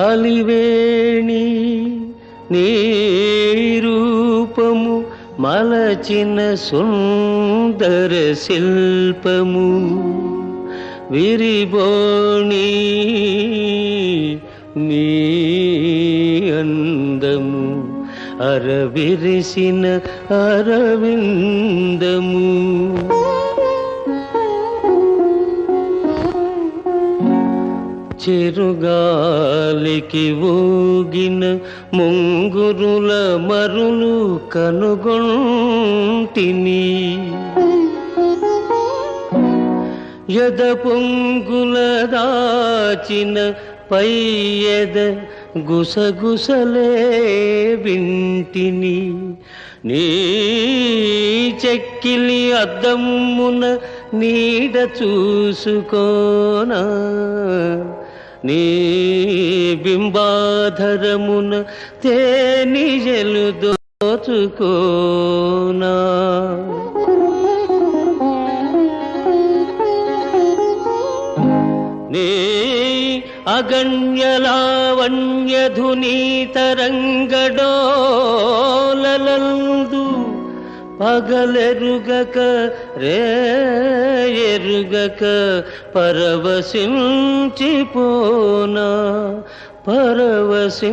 అలివేణి నీ రూపము మలచిన సుందర శిల్పము విరిబోణి నీ అందము అరవిరిసిన అరవిందము చెరుగాలికి ఊగిన ముంగురుల మరులు కనుగొంటిని. యద పొంగుల దాచిన పయ్యద గుసగుసలే వింటిని. నీ చెక్కిలి అద్దమున నీడ చూసుకోనా. నీ బింబాధరమున తేనిజలు దోచుకోనా. నీ అగణ్యలావణ్యధునీ తరంగడోలలందు పగలెరుగక రే ఎరుగక పరవశించిపోనా పరవశించిపోనా.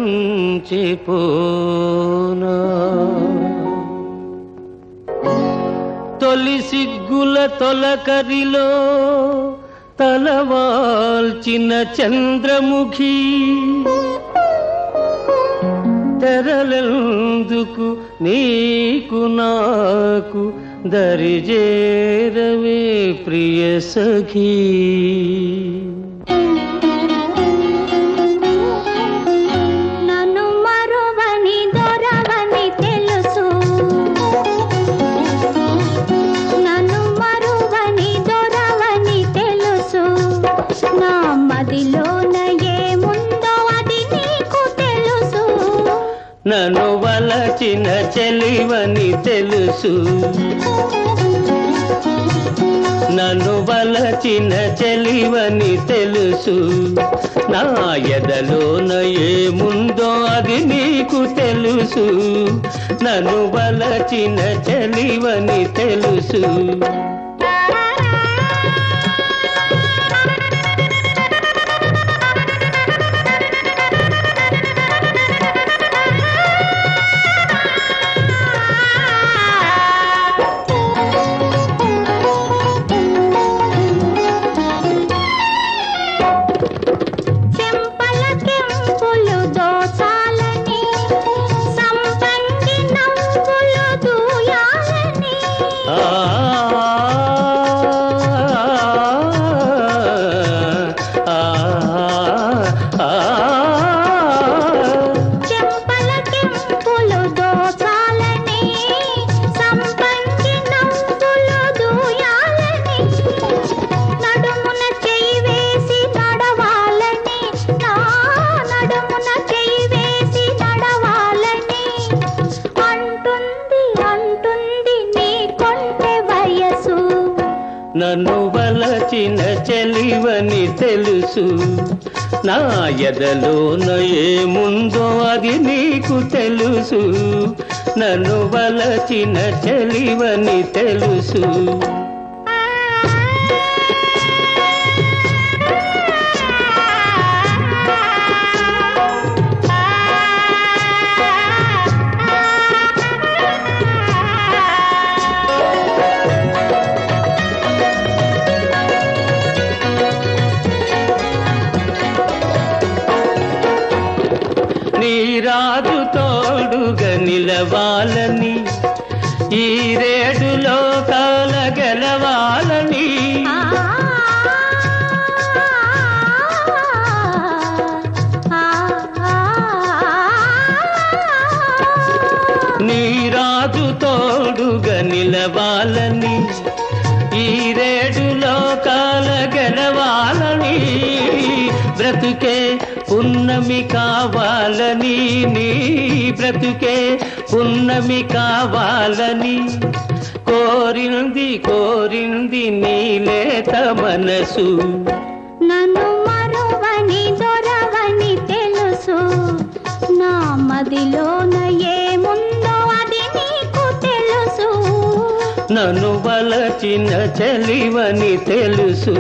తొలి సిగ్గుల తొలకరిలో తలవాల్చిన చంద్రముఖి తెరలెందుకు నీకు నాకు దరిజేరవే ప్రియ సఖీ. మదిలో నన్ను వలచిన చెలివని తెలుసు. నన్ను వలచిన చెలివని తెలుసు. నా ఎదలోన ఏముందో అది నీకు తెలుసు. నన్ను వలచిన చెలివని తెలుసు. చెలివని తెలుసు. నా ఎదలోన ఏముందో అది నీకు తెలుసు. నన్ను వలచిన చెలివని తెలుసు. రాజు తోడుగా నిలవాలని ఈ రేడు లోకాల గెలవాలని. నీ రాజు తోడుగా నిలవాలని ఈ రేడు లోకాల గెలవాలని. బ్రతుకే పున్నమి కావాలని నీ బ్రతుకే పున్నమి కావాలని కోరింది కోరింది నీలేత మనసు. నన్ను మరువని దొరవని తెలుసు. మదిలోన ఏముందో అది నీకు తెలుసు. నన్ను వలచిన చెలివని తెలుసు.